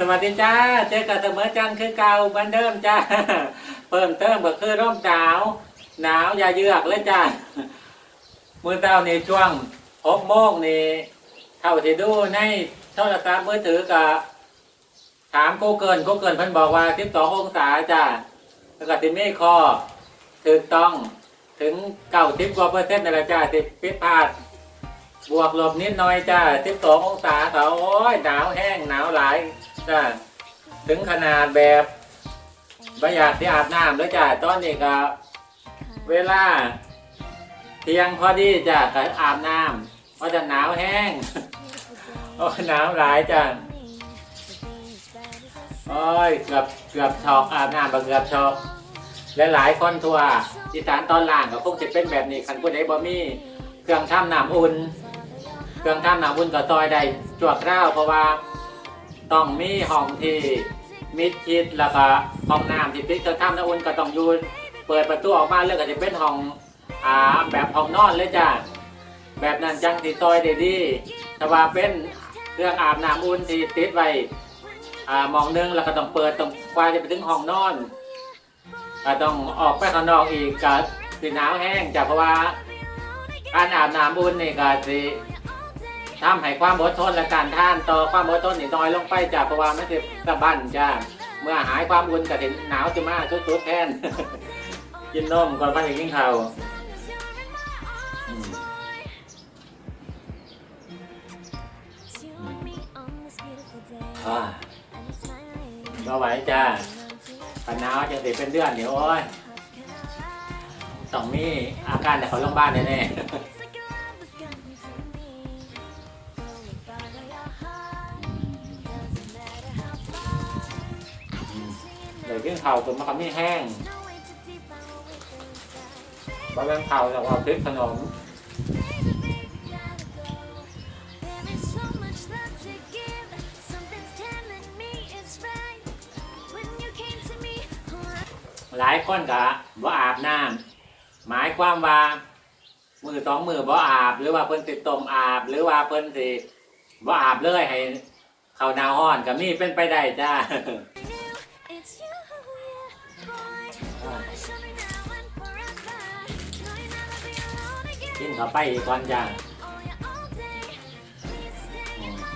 สวัสดีจ้า เจอกันเสมอจันคือเก่าเหมือนเดิมจ้า เพิ่มเติมก็คือร่มหนาว หนาวอย่าเยือกเลยจ้ามือเต้าในช่วงหกโมงนี่เท่าที่ดูในโทรศัพท์มือถือกับถามโกเกินกูเกินเพิ่นบอกว่าสิบสององศาจ้าแล้วก็ติเมฆคอถูกต้องถึงเก้าสิบกว่าเปอร์เซ็นต์นั่นแหละจ้าติดพิษพลาดบวกลบนิดหน่อยจ้าสิบสององศาเขาโอ้ยหนาวแห้งหนาวหลาย จ้าถึงขนาดแบบไม่อยากที่อาบน้ำแล้วจ้าตอนนี้ก็เวลา เที่ยงพอดีจ้าก็อาบน้ำเพราะจะหนาวแห้งโอ้หนาวหลายจ้าโอ้ยเกือบเกือบช็อกอาบน้ำเกือบช็อกและหลายคนทั่วอีสานตอนล่างก็คงจะเป็นแบบนี้คันผู้ใดบ่มีเครื่องทำน้ำอุ่น เครื่องทำน้ำอุ่นก็ซอยได้จวกคราเพราะว่า ต้องมีห้องที่มิดชิดแล้วก็ห้องน้ำที่ติดเครื่องทำน้ำอุ่นก็ต้องอยู่เปิดประตูออกมาแล้วก็จะเป็นห้องอ่าแบบห้องนอนเลยจ้ะแบบนั้นจังที่ซอยได้ดีแต่ว่าเป็นเครื่องอาบน้ำอุ่นที่ติดไว้อ่ามองนึงแล้วก็ต้องเปิดต้องกว่าจะไปถึงห้องนอนก็ต้องออกไปข้างนอกอีกก็สิหนาวแห้งจ้ะเพราะว่าการอาบน้ำอุ่นนี่ก็สิ ทำให้ความอดทนและการท่านต่อความอดทนนี่น้อยลงไปจ้ะเพราะว่ามันจะสะบั้นจ้าเมื่อหายความอุ่นก็ถึงหนาวจะมาชุดๆแทน กินนมก่อนพันถึงกินข้าวอืมอ่าก็ไหวจ้าปันหนาวจังสิเป็นเดือนเดี๋ยวโอ้ยต้องมีอาการแต่เขาโรงพยาบาลแน่ๆ เดี๋ยวกินข้าวตัวมะขามนี่แห้งบะเรื่องข้าวแล้วเอาพริกขนมหลายคนกะบ่อาบน้ำหมายความว่ามือสองมือบ่อาบ หรือว่าเพิ่นติดตมอาบ หรือว่าเพิ่นสิบ่อาบเลยให้เขาหนาวร้อนก็มีเป็นไปได้จ้า กินเข้าไปอีกก่อนจ้าอืม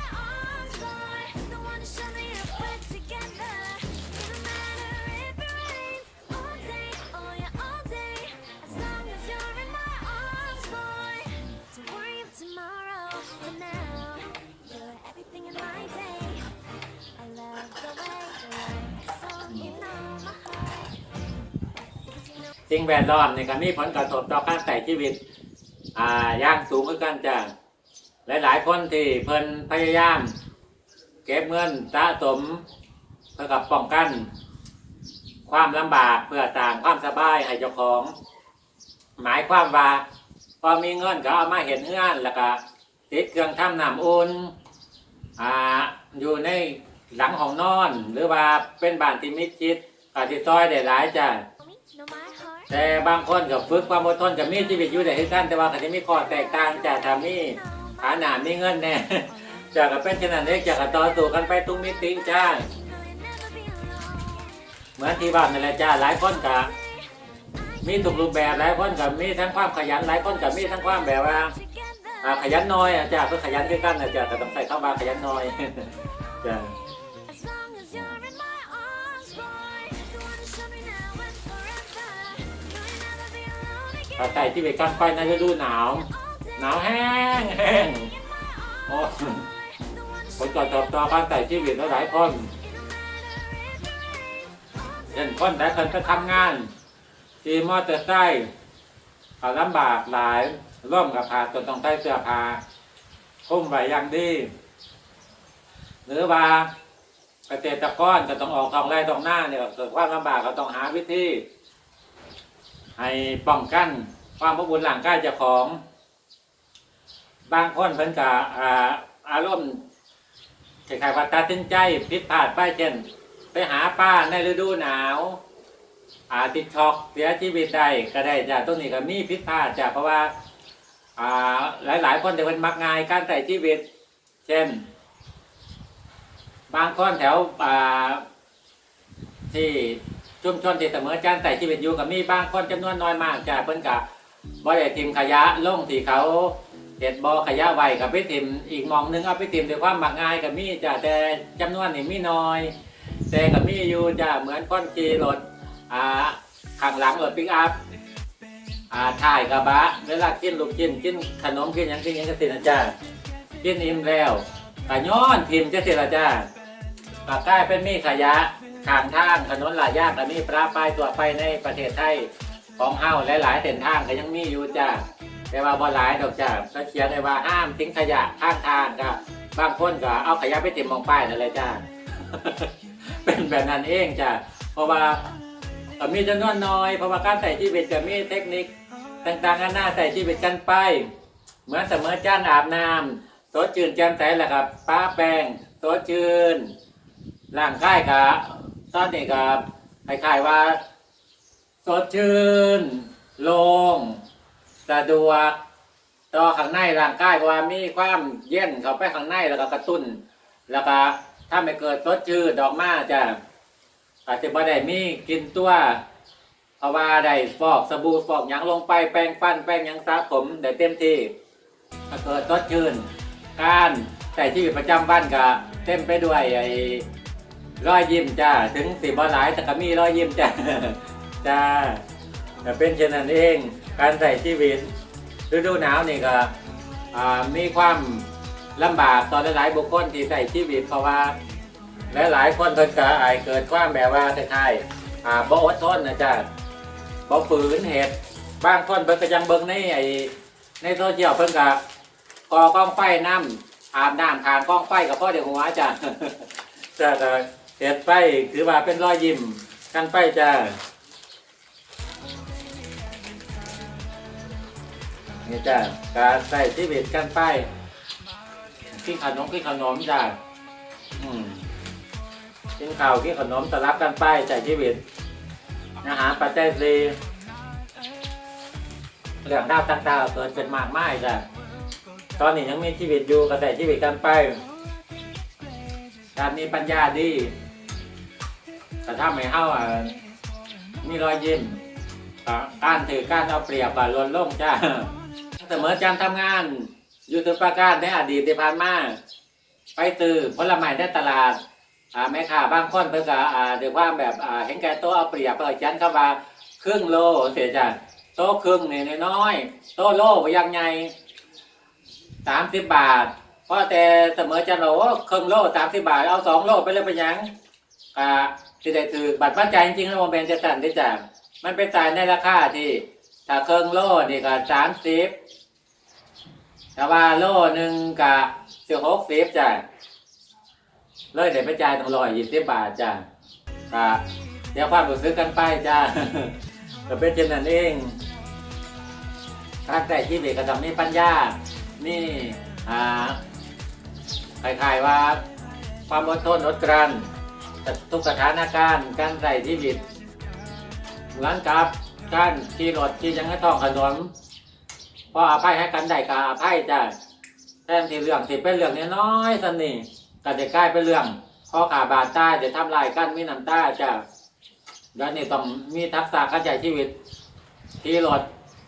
สิ่งแวดล้อมนี่ก็มีผลกระทบต่อการใช้ชีวิต อ่าย่างสูงขึ้นกันจ้ะหลาย ๆ คนที่เพิ่นพยายาม เก็บเงินสะสมเพื่อกับป้องกัน ความลำบากเพื่อต่างความสบายให้เจ้าของ หมายความว่า พอมีเงินก็เอามาเห็นเงื่อนแล้วก็ติดเครื่องทำน้ำอุ่นอ่าอยู่ในหลังห้องนอน หรือว่าเป็นบ้านที่มิดชิดก็ที่ซอยได้หลายจ้ะ แต่บางคนกับฝึกความอดทนกับมีชีวิตอยู่ได้ที่กันแต่ว่าเขาจะมีข้อแตกต่างจากทำนี่ฐานะมีเงินแน่จากกับเป็นขนาดเล็กจากกับต่อสู้กันไปตุ้มมิติจ้าเหมือนที่บ้านนั่นแหละจ้าหลายคนกับมีทุกรูปแบบหลายคนกับมีทั้งความขยันหลายคนกับมีทั้งความแบบว่าขยันน้อยอะจ้าก็ขยันด้วยกันนะจ้าก็ต้องใส่เข้ามาขยันน้อยจ้า ถ้าใส่ที่ไปกันไฟในฤดูหนาว หนาวแห้งแห้งโอ้ผลกระทบต่อการใส่ชีวิตหลายคนเช่นคนแต่คนไปทำงานขี่มอเตอร์ไซค์เขาลำบากหลายร่วมกับพาจนต้องใส่เสื้อผ้าคุ้มไว้อย่างดี หรือว่าเกษตรกรก็ต้องออกทองไร่ทองหน้าเนี่ยเกิดความลำบากก็ต้องหาวิธี ให้ป้องกันความอบอุ่นร่างกายเจ้าของ บางคนเพิ่นกะอาอารมณ์คล้ายๆว่าตัดสินใจผิดพลาดไปเช่น ไปหาป้าในฤดูหนาวอาติดช็อกเสียชีวิตได้ก็ได้จ้ะต้นนี้ก็มีผิดพลาดจ้ะเพราะว่าอ่าหลายๆคนแต่เป็นมักง่ายการใส่ชีวิต เช่น บางคนแถวที่ ชุมชนที่เสมอจันแต่ชีวิตอยู่กับมีบางคนจำนวนน้อยมากจ้ะเพิ่นกับบ่ได้ทิมขยะลงที่เขาเห็ดบ่อขยะไว้กับไปทิมอีกมองหนึงเอาไปทิมด้วยความมักง่ายกับมีจ้ะแต่จำนวนนี่มีน้อย แต่กับมีอยู่จ้ะเหมือนคนขี่รถอ่าข้างหลังรถปิกอัพอ่าถ่ายกระบะเวลากินลูกกินกินขนมกินยังกินยังก็สินะจ้ะกินอิ่มแล้วก็ย้อนทิมจะสิละจ้ะปากใต้เป็นมีขยะ ข้างทางถนนหลายย่านก็มีปลาปลายตัวไปในประเทศไทยของเฮาหลายๆเส้นทางก็ยังมีอยู่จ้าแต่ว่าบ่หลายดอกจ้าก็เขียนไว้ว่าห้ามทิ้งขยะข้างทางก็บางคนก็เอาขยะไปติ่มมองป้ายนั่นเลยจ้าเป็นแบบนั้นเองจ้าเพราะว่ามีจำนวนน้อยเพราะว่าการใส่ชีวิตก็มีเทคนิคต่างๆนานาใส่ชีวิตกันไปเหมือนเสมอจ้านอาบน้ำสดจืนแจ่มใสแหละครับป้าแป้งสดจืนร่างกายกับ ตอนนี้กับคล้ายๆว่า สดชื่นโล่งสะดวก ต่อข้างในร่างกายเพราะว่ามีความเย็นเข้าไปข้างในแล้วก็กระตุ้น แล้วก็ถ้าไม่เกิดสดชื่นดอกมาจะอาจจะบ่ได้มีกินตัวเพราะว่าได้ฟอกสบู่ฟอกหยังลงไปแปรงฟันแปรงหยังสระผมได้เต็มที่ถ้าเกิดสดชื่นการใช้ชีวิตประจำวันก็เต็มไปด้วยไอ้ รอยยิ้มจ้าถึงสิบ่หลายแต่ก็มีรอยยิ้มจ้าจ้าแต่เป็นเช่นนั้นเอง การใส่ชีวิตฤดูหนาวนี่ก็มีความลำบากต่อหลายๆบุคคลที่ใส่ชีวิตเพราะว่าหลายๆคนเพิ่นก็อายเกิดความแบบว่าคล้ายๆบ่อดทนนะจ้าบ่ฝืนเหตุบางคนเพิ่นก็ยังเบิ่งในไอในโซเชียลเพิ่นก็ก่อกองไฟน้ำอาบน้ำทานกองไฟกับพ่อเดี๋ยวหัวจ้าจ้าก็ เห็ดไปถือว่าเป็นรอยยิ้มกันไปจ้านี่จ้าการใส่ชีวิตกันไปกินขนมกินขนมจ้าอืมกินข้าวกินขนมสลับกันไปใส่ชีวิตอาหารปัจจัยสี่เรื่องดาวต่างๆเกิดเป็นมากมายจ้าตอนนี้ยังมีชีวิตอยู่ก็ใส่ชีวิตกันไปการมีปัญญาดี แต่ถ้าไม่เข้าอะมีรอยยิ้มการถือการเอาเปรียบอะลวนล่งจ้าเสมอจำทำงาน อยู่ถึงประการในอดีตที่ผ่านมาไปซื้อผลไม้ในตลาดอ่าแม่ค้าบางคนเพิ่นก็อ่าด้วยควาแบบอ่าเห็นแก่ตัวเอาเปรียบเปิดจันเข้ามาครึ่งโลเสียจ้ะโต๊ะครึ่งนี่น้อยโต๊ะโลบ่ยังไงสามสิบบาทเพราะแต่เสมอจันบอกว่าครึ่งโลสามสิบบาทเอาสองโลไปเลยไปยังอ่า ที่ได้ถือบัตรปัจจัยจริงๆแล้วมันเป็นจะสั่นได้จ้ะมันเป็นจ่ายในราคาที่ ถ้าเครึ่องโลนี่ก็สามสิบแต่ว่าโลหนึ่งก็สิบหกสิบจ้ะเลยเดี๋ยวไปจ่ายต้องร้อยยี่สิบบาทจ้ะก็เดี๋ยวความรู้สึกกันไปจ้าก็เป็นเช่นนั้นเองการแต่ชีวิตก็ต้องมีปัญญา นี่อ่าคล้ายๆว่า ความอดทนอดกลั้น ทุกสถานการณ์การใส่ชีวิตเหมือนกับการขี่รถขี่ยังไงท้องขนมพออภัยให้กันได้ก็อภัยจ้ะแทนที่เรื่องสิเป็นเรื่องน้อยๆสันนี่ก็จะกลายเป็นเรื่องข้อขาบาดตาจะทำลายกันมีน้ำตาจะแล้วนี่ต้องมีทักษะการใช้ชีวิตที่รถ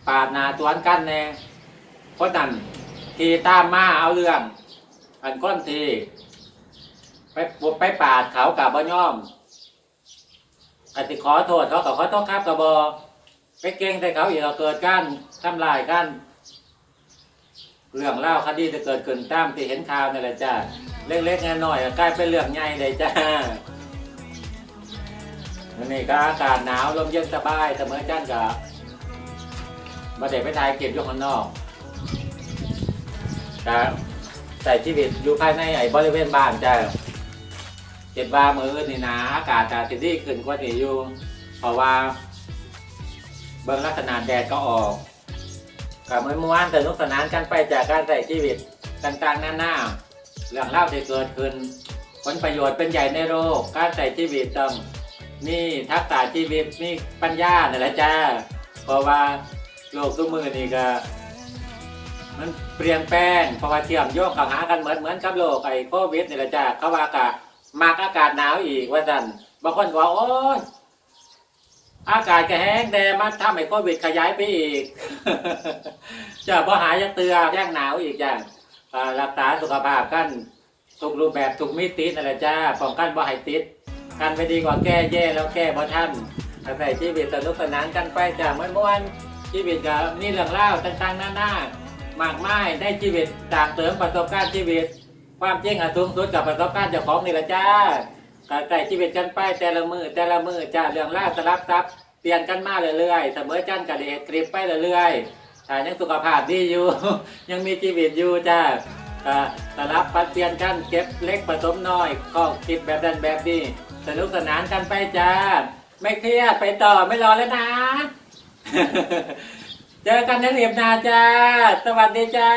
ปาดนาตวนกันแน่เพราะนั้นที่ตามมาเอาเรื่องอันก้อนที ไปไปปาดเขากับบ่ย่อมอาจจะขอโทษเขากับขอโทษครับกับบอไปเก่งใส่เขาอีกเราเกิดการทำลายกันเรื่องเล่าคดีจะเกิดขึ้นตามที่เห็นข่าวนี่แหละจ้าเล็กๆน้อยๆก็กลายเป็นเรื่องใหญ่เลยจ้าวันนี้ก็อากาศหนาวลมเย็นสบายเสมอจันกับมาเด็ไปทายเก็บอยู่ข้างนอกก็ใส่ชีวิตอยู่ภายในไอ้บริเวณบ้านจ้า เก็บว่ามือนี่นะอากาศจะติดดีขึ้นกว่าที่อยู่ เพราะว่า เบิ่งลักษณะแดดก็ออกกับมวยม้วนสนุกสนานกันไปจากการใส่ชีวิตต่างๆหน้านาเรื่องเล่าที่เกิดขึ้น ผลประโยชน์เป็นใหญ่ในโลกการใส่ชีวิตต้องมีทักษะชีวิตมีปัญญาเนี่ยแหละจ้าเพราะว่าโลกทุกมือนี่ก็มันเปลี่ยนแปลงเพราะว่าเชื่อมโยงข้าหากันเหมือนเหมือนกับโลกไอ้โควิดนี่แหละจ้าเขาว่ากะ มากอากาศหนาวอีกว่าสันบางคนก็ว่าโอ้ยอากาศก็แห้งแดดมาทำให้โควิดขยายไปอีก จะพอหายจะเตือแย่งหนาวอีกอย่างรักษาสุขภาพกันทุกรูปแบบทุกมิตินั่นแหละจ้าป้องกันบ่ให้ติดกันไปดีกว่าแก้แย่แล้วแก้บ่ทันอาศัยชีวิตสนุกสนานกันไปจ้าเมื่อวันชีวิตก็มีเรื่องเล่าต่างๆหน้าๆมากมายได้ชีวิตต่างเติมประสบการณ์ชีวิต ความจริงอะสูงสุดกับประสบการณ์เจ้าของนี่แหละจ้าก็ใส่ชีวิตกันไปแต่ละมือแต่ละมือจ้าเรื่องล่าวสลับซับเปลี่ยนกันมาเรื่อยๆเสมอจันกับเดชคลิปไปเรื่อยๆถ้ายังสุขภาพดีอยู่ ยังมีชีวิตอยู่จ้าสลับปัดเปลี่ยนกันเก็บเล็กผสมน้อยก็คิดแบบนั้นแบบนี้สนุกสนานกันไปจ้าไม่เครียดไปต่อไม่รอแล้วนะเจอกันในเรียบนาจ้า สวัสดีจ้า